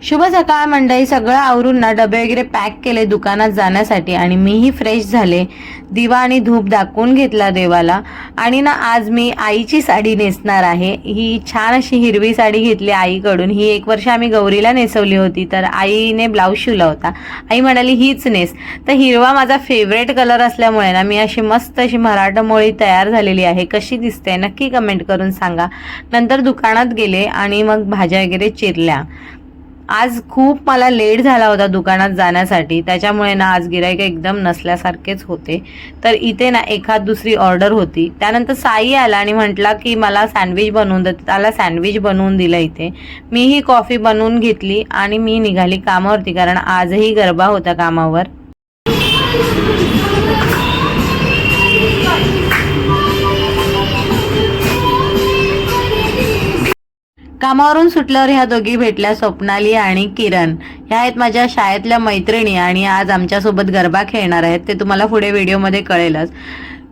शुभ सकाळ मंडळी सगळं आवरून ना डबे वगैरे पॅक केले दुकानात जाण्यासाठी आणि मीही फ्रेश झाले. दिवा आणि धूप दाखवून घेतला देवाला. आणि ना आज मी आईची साडी नेसणार आहे. ही छान अशी हिरवी साडी घेतली आईकडून. ही एक वर्ष आम्ही गौरीला नेसवली होती तर आईने ब्लाऊज शिवला होता. आई म्हणाली हीच नेस. तर हिरवा माझा फेवरेट कलर असल्यामुळे ना मी अशी मस्त अशी मराठमोळी तयार झालेली आहे. कशी दिसते नक्की कमेंट करून सांगा. नंतर दुकानात गेले आणि मग भाज्या वगैरे चिरल्या. आज खूप मला लेट झाला होता दुकानात जाण्यासाठी. त्याच्यामुळे ना आज गिरायक एकदम नसल्यासारखेच होते. तर इथे ना एखाद दुसरी ऑर्डर होती. त्यानंतर साई आला आणि म्हटला की मला सँडविच बनवून दे त्याला सँडविच बनवून दिलं इथे. मीही कॉफी बनवून घेतली आणि मी निघाली कामावरती. कारण आजही गरबा होता कामावर. कामावरून सुटल्यावर ह्या दोघी भेटल्या स्वप्नाली आणि किरण. ह्या आहेत माझ्या शाळेतल्या मैत्रिणी आणि आज आमच्यासोबत गरबा खेळणार आहेत. ते तुम्हाला पुढे व्हिडिओमध्ये कळेलच.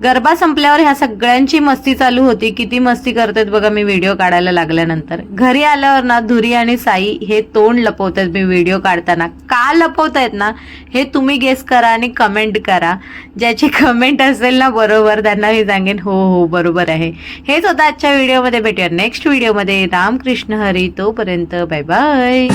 गरबा संपल्यावर ह्या सगळ्यांची मस्ती चालू होती. किती मस्ती करतात बघा मी व्हिडिओ काढायला लागल्यानंतर. घरी आल्यावर ना धुरी आणि साई हे तोंड लपवतात. मी व्हिडिओ काढताना. का लपवतायत ना हे तुम्ही गेस करा आणि कमेंट करा. ज्याची कमेंट असेल ना बरोबर त्यांना मी सांगेन हो हो बरोबर आहे. हेच होतं आजच्या व्हिडिओमध्ये भेटूया नेक्स्ट व्हिडिओमध्ये रामकृष्ण हरी तोपर्यंत बाय बाय